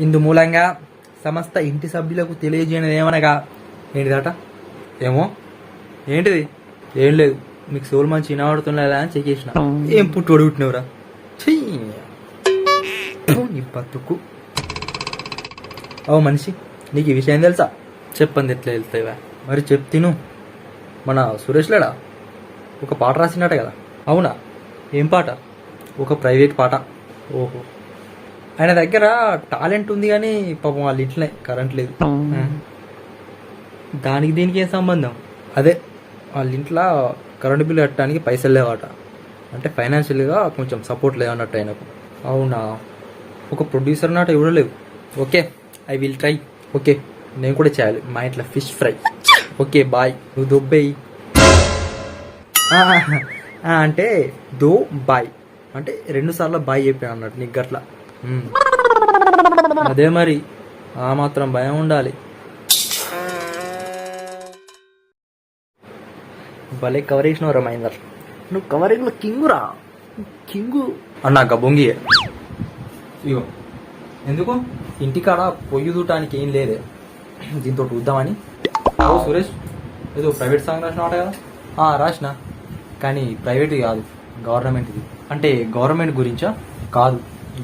ఇందు మూలంగా సమస్త ఇంటి సభ్యులకు తెలియజేయనిది ఏమనగా? ఏంటిదట ఏమో? ఏంటిది? ఏం లేదు. మీకు సోల్ మంచి వినబడుతున్నదా అని చెక్ చేసిన. ఏం పుట్టు అడుగుతున్నావురా నీ బతుకు. ఓ మనిషి నీకు ఈ విషయం తెలుసా? చెప్పండి ఎట్లా వెళ్తావా మరి చెప్తిను మన సురేష్ లేడా? ఒక పాట రాసినట్ట కదా. అవునా? ఏం పాట? ఒక ప్రైవేట్ పాట. ఓహో. ఆయన దగ్గర టాలెంట్ ఉంది కానీ పాపం వాళ్ళ ఇంట్లోనే కరెంట్ లేదు. దానికి దీనికి ఏం సంబంధం? అదే వాళ్ళ ఇంట్లో కరెంటు బిల్లు కట్టడానికి పైసలు లేవట. అంటే ఫైనాన్షియల్గా కొంచెం సపోర్ట్ లేవన్నట్టు ఆయనకు. అవునా? ఒక ప్రొడ్యూసర్ నాట ఇవ్వలేవు okay I will try. Okay నేను కూడా చేయాలి. మా ఇంట్లో ఫిష్ ఫ్రై. Okay bye. నువ్వు దొబ్బేయి అంటే దో బాయ్. అంటే రెండు సార్లు బాయ్ చెప్పాను అన్నట్టు నీకు గట్ల. అదే మరి. ఆ మాత్రం భయం ఉండాలి. భలే కవరేజ్ రా మహేందర్. నువ్వు కవరింగ్లో కింగురా? కింగు. అన్నా గబొంగి ఇగో ఎందుకు? ఇంటికాడ పొయ్యి దూటానికి ఏం లేదే. దీంతో చూద్దామని. ఓ సురేష్ ఏదో ప్రైవేట్ సాంగ్ రాసిన కదా. ఆ, రాసిన. కానీ ప్రైవేట్ కాదు గవర్నమెంట్ది. అంటే గవర్నమెంట్ గురించా? కాదు.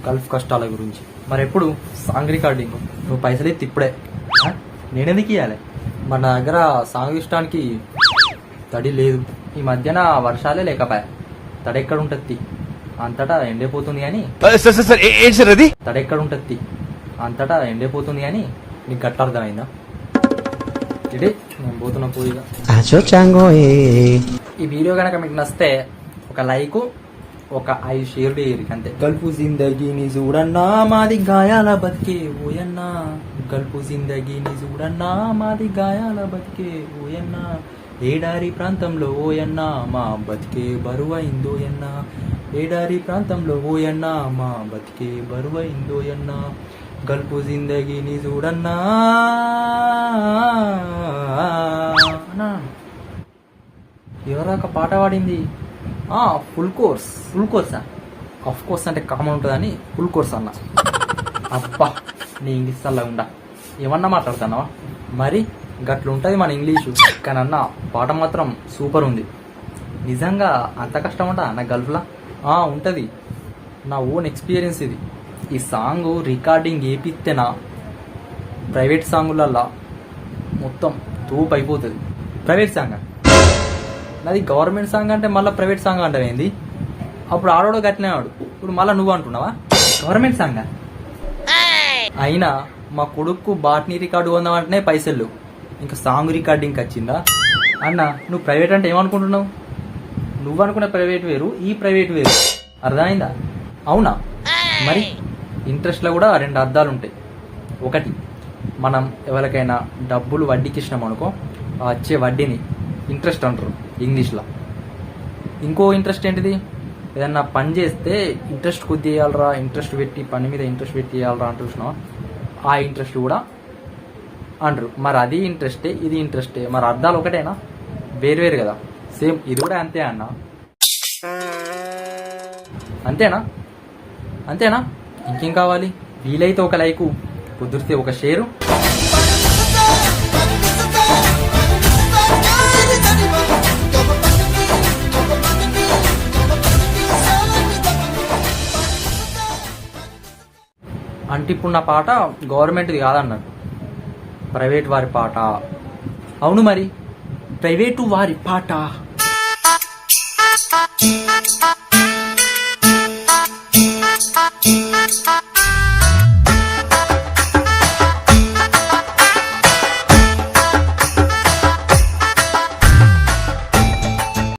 గల్ఫ్ కష్టాల గురించి. మరి ఎప్పుడు? సాంగ్ రికార్డింగ్ నువ్వు పైసలు ఎత్తి ఇప్పుడే? నేనెందుకు ఇవ్వాలి మన దగ్గర సాంగ్ ఇష్టానికి తడి లేదు. ఈ మధ్యన వర్షాలే లేకపోయా? తడి ఎక్కడ ఉంటుంది అంతటా ఎండిపోతుంది కానీ తడి ఎక్కడ ఉంటుంది అంతటా ఎండిపోతుంది కానీ నీకు గట్ట అర్థమైందా? ఇదే నేను పోతున్నా పూరిగా eh. ఈ వీడియో కనుక మీకు నచ్చితే ఒక లైక్ ఒక ఐదు షేర్ చేయరు అంతే గల్పు జిందగీని చూడన్నా మాది గాయాల బతికే ఓయన్నా. గల్పు జిందగీని చూడన్నా మాది గాయాల బతికే ఓయన్నా. ఏడారి ప్రాంతంలో ఓయన్నా మా బతికే బరువైందోయన్నా. ఏడారి ప్రాంతంలో ఓయన్నా మా బతికే బరువైందోయన్నా. గల్పు జిందగీని చూడన్నా ఎవరో ఒక పాట పాడింది. ఫుల్ కోర్స్ ఫుల్ కోర్సా ఆఫ్ కోర్స్ అంటే కామన్ ఉంటుందని ఫుల్ కోర్స్ అన్న. అబ్బా నీ ఇంగ్లీష్ అలా ఉండా. ఏమన్నా మాట్లాడుతున్నావా? మరి గట్ల ఉంటుంది మన ఇంగ్లీషు. కానీ అన్న పాట మాత్రం సూపర్ ఉంది. నిజంగా అంత కష్టం ఉంటా నా గల్ఫ్లా ఉంటుంది. నా ఓన్ ఎక్స్పీరియన్స్ ఇది. ఈ సాంగ్ రికార్డింగ్ ఏపిస్తేనా ప్రైవేట్ సాంగులల్లా మొత్తం తూపు అయిపోతుంది. ప్రైవేట్ సాంగ్ నాది గవర్నమెంట్ సాంగ్ అంటే మళ్ళీ ప్రైవేట్ సాంగ్ ఏంది? అప్పుడు ఆడోడు గట్లనే ఆడు. ఇప్పుడు మళ్ళీ నువ్వు అంటున్నావా? గవర్నమెంట్ సాంగా? అయినా మా కొడుకు బాట్నీ రికార్డు కొందామంటేనే పైసలు. ఇంకా సాంగ్ రికార్డింగ్కి వచ్చిందా అన్న నువ్వు ప్రైవేట్ అంటే ఏమనుకుంటున్నావు? నువ్వు అనుకునే ప్రైవేట్ వేరు ఈ ప్రైవేట్ వేరు. అర్థమైందా? అవునా? మరి ఇంట్రెస్ట్లో కూడా రెండు అర్థాలు ఉంటాయి. ఒకటి మనం ఎవరికైనా డబ్బులు వడ్డీకి ఇచ్చినాం అనుకో వచ్చే వడ్డీని ఇంట్రెస్ట్ అంటారు. ఇంగ్లీష్లో. ఇంకో ఇంట్రెస్ట్ ఏంటిది? ఏదన్నా పని చేస్తే ఇంట్రెస్ట్ కొద్ది చేయాలరా ఇంట్రెస్ట్ పెట్టి పని మీద ఇంట్రెస్ట్ పెట్టి చేయాలరా అంటూ ఆ ఇంట్రెస్ట్ కూడా అంటారు. మరి అది ఇంట్రెస్టే ఇది ఇంట్రెస్టే. మరి అర్థాలు ఒకటేనా? వేరు వేరు కదా. సేమ్ ఇది కూడా అంతే అన్న. అంతేనా? అంతేనా? ఇంకేం కావాలి? వీలైతే ఒక లైకు కుదిరితే ఒక షేరు. అంటే ఇప్పుడు నా పాట గవర్నమెంట్ది కాదన్నట్టు. ప్రైవేట్ వారి పాట. అవును మరి? ప్రైవేటు వారి పాట.